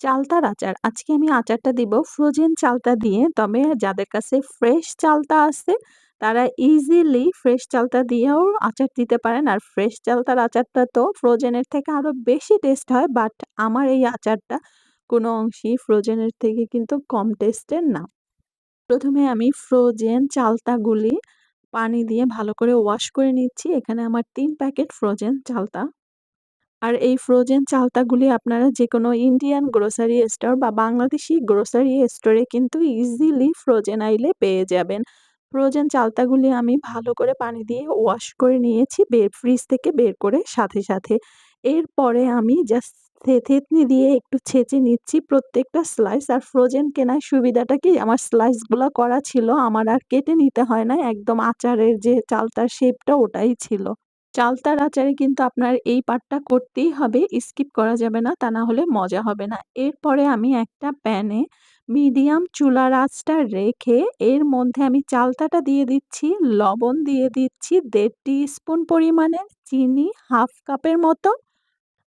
চালতার আচার। আজকে আমি আচারটা দিব ফ্রোজেন চালতা দিয়ে। তবে যাদের কাছে ফ্রেশ চালতা আছে, তারা ইজিলি ফ্রেশ চালতা দিয়েও আচার দিতে পারেন। আর ফ্রেশ চালতার আচারটা তো ফ্রোজেনের থেকে আরও বেশি টেস্ট হয়। বাট আমার এই আচারটা কোনো অংশেই ফ্রোজেনের থেকে কিন্তু কম টেস্টের না। প্রথমে আমি ফ্রোজেন চালতাগুলি পানি দিয়ে ভালো করে ওয়াশ করে নিচ্ছি। এখানে আমার তিন প্যাকেট ফ্রোজেন চালতা। আর এই ফ্রোজেন চালতাগুলি আপনারা যে কোনো ইন্ডিয়ান গ্রোসারি স্টোর বা বাংলাদেশি গ্রোসারি স্টোরে কিন্তু ইজিলি ফ্রোজেন আইলে পেয়ে যাবেন। ফ্রোজেন চালতাগুলি আমি ভালো করে পানি দিয়ে ওয়াশ করে নিয়েছি বের ফ্রিজ থেকে বের করে সাথে, সাথে। এরপরে আমি জাস্ট থে থেতনি দিয়ে একটু ছেঁচে নিচ্ছি প্রত্যেকটা স্লাইস। আর ফ্রোজেন কেনার সুবিধাটা কি আমার স্লাইসগুলো করা ছিল। আমার আর কেটে নিতে হয় না। একদম আচারের যে চালতার শেপটা ওটাই ছিল। চালতার আচারে কিন্তু আপনার এই পার্টটা করতেই হবে। স্কিপ করা যাবে না। তা না হলে মজা হবে না। এরপরে আমি একটা প্যানে মিডিয়াম চুলার আঁচটা রেখে এর মধ্যে আমি চালতাটা দিয়ে দিচ্ছি, লবণ দিয়ে দিচ্ছি ১.৫ টি-স্পুন পরিমাণের, চিনি 1/2 কাপের মতো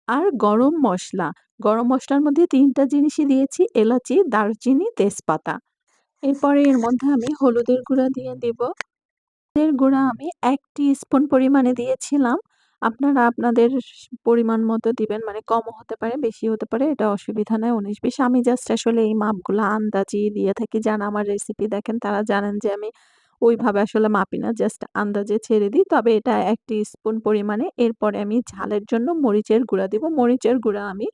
আর গরম মসলা। গরম মসলার মধ্যে ৩ টা জিনিসই দিয়েছি এলাচি, দারচিনি, তেজপাতা। এরপরে এর মধ্যে আমি হলুদের গুঁড়া দিয়ে দিব। হলুদের গুঁড়া আমি ১ টি-স্পুন পরিমাণে দিয়েছিলাম। আপনারা আপনাদের পরিমাণ মতো দিবেন। মানে কমও হতে পারে, বেশি হতে পারে। এটা অসুবিধা নাই ১৯-২০ আমি জাস্ট আসলে এই মাপগুলো আন্দাজেই দিয়ে থাকি। যারা আমার রেসিপি দেখেন তারা জানেন যে আমি ওইভাবে আসলে মাপি না। জাস্ট আন্দাজে ছেড়ে দিই। তবে এটা ১ টি-স্পুন পরিমাণে। এরপরে আমি ঝালের জন্য মরিচের গুঁড়া দিব। মরিচের গুঁড়া আমি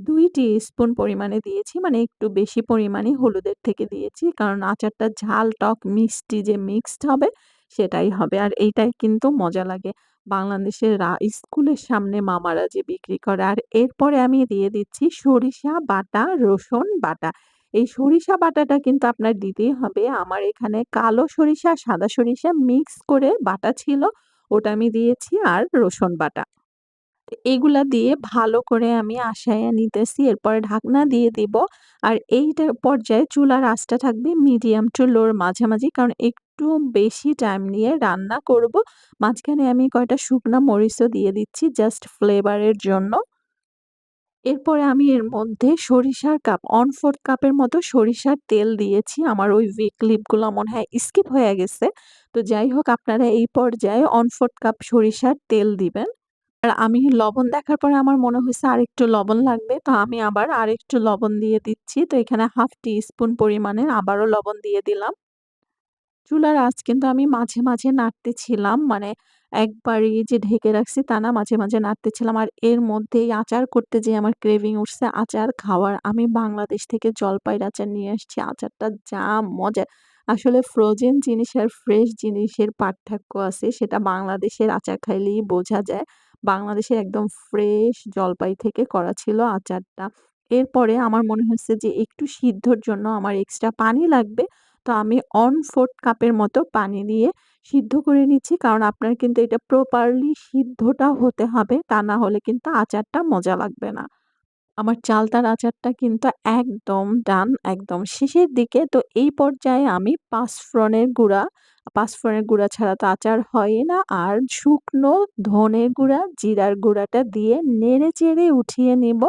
২ টি-স্পুন পরিমাণে দিয়েছি। মানে একটু বেশি পরিমাণেই হলুদের থেকে দিয়েছি। কারণ আচারটা ঝাল, টক, মিষ্টি যে মিক্সড হবে সেটাই হবে। আর এইটাই কিন্তু মজা লাগে। বাংলাদেশের স্কুলের সামনে মামারা যে বিক্রি করে। আর এরপরে আমি দিয়ে দিচ্ছি সরিষা বাটা, রসুন বাটা। এই সরিষা বাটাটা কিন্তু আপনার দিতেই হবে। আমার এখানে কালো সরিষা, সাদা সরিষা মিক্স করে বাটা ছিল। ওটা আমি দিয়েছি আর রসুন বাটা। এগুলা দিয়ে ভালো করে আমি আসাইয়া নিতেছি। এরপরে ঢাকনা দিয়ে দিব। আর এইটা পর্যায়ে চুলার আঁচটা থাকবে মিডিয়াম টু লোর মাঝামাঝি। কারণ একটু বেশি টাইম নিয়ে রান্না করব। মাঝখানে আমি কয়টা শুকনা মরিচও দিয়ে দিচ্ছি জাস্ট ফ্লেভারের জন্য। এরপরে আমি এর মধ্যে সরিষার কাপ 1/4 কাপের মতো সরিষার তেল দিয়েছি। আমার ওই ক্লিপগুলা মনে হয় স্কিপ হয়ে গেছে। তো যাই হোক, আপনারা এই পর্যায়ে 1/4 কাপ সরিষার তেল দিবেন। আর আমি লবণ দেখার পরে আমার মনে হইছে আরেকটু লবণ লাগবে। তো আমি আবার আরেকটু লবণ দিয়ে দিচ্ছি। তো এখানে 1/2 টি-স্পুন পরিমাণে আবারও লবণ দিয়ে দিলাম। চুলার আঁচ কিন্তু আমি মাঝে, মাঝে নাড়তেছিলাম। মানে একবারই যে ঢেকে রাখছি তা না, মাঝে, মাঝে নাড়তেছিলাম। আর এর মধ্যেই আচার করতে যে আমার ক্রেভিং উঠছে আচার খাওয়ার। আমি বাংলাদেশ থেকে জলপাইয়ের আচার নিয়ে আসছি। আচারটা যা মজার! আসলে ফ্রোজেন জিনিস আর ফ্রেশ জিনিসের পার্থক্য আছে। সেটা বাংলাদেশের আচার খাইলেই বোঝা যায়। বাংলাদেশের একদম ফ্রেশ জলপাই থেকে করা ছিল আচারটা। এরপরে আমার মনে হচ্ছে যে একটু সিদ্ধর জন্য আমার এক্সট্রা পানি লাগবে। তো আমি 1/4 কাপের মতো পানি দিয়ে সিদ্ধ করে নিচ্ছি। কারণ আপনার কিন্তু এটা প্রপারলি সিদ্ধটা হতে হবে। তা না হলে কিন্তু আচারটা মজা লাগবে না। আমার চালতার আচারটা কিন্তু একদম ডান, একদম শেষের দিকে। তো এই পর্যায়ে আমি পাঁচফোড়নের গুঁড়া, পাঁচফোড়নের গুঁড়া ছাড়া তো আচার হয়ই না। আর শুকনো ধনের গুঁড়া, জিরার গুঁড়াটা দিয়ে নেড়ে-চেড়ে উঠিয়ে নিব।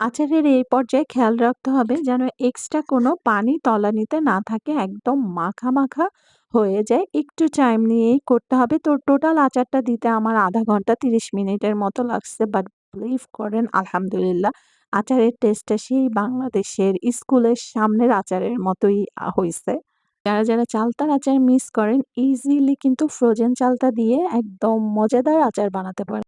আচারের এই পর্যায়ে খেয়াল রাখতে হবে যেন এক্সট্রা কোনো পানি তলানিতে না থাকে। একদম মাখা, মাখা হয়ে যায়। একটু টাইম নিয়েই করতে হবে। তো টোটাল আচারটা দিতে আমার আধা ঘণ্টা ৩০ মিনিটের মতো লাগছে। বাট বিলিভ করেন আলহামদুলিল্লাহ আচারের টেস্টটা সেই বাংলাদেশের স্কুলের সামনের আচারের মতোই হয়েছে। যারা, যারা চালতার আচার মিস করেন ইজিলি কিন্তু ফ্রোজেন চালতা দিয়ে একদম মজাদার আচার বানাতে পারেন।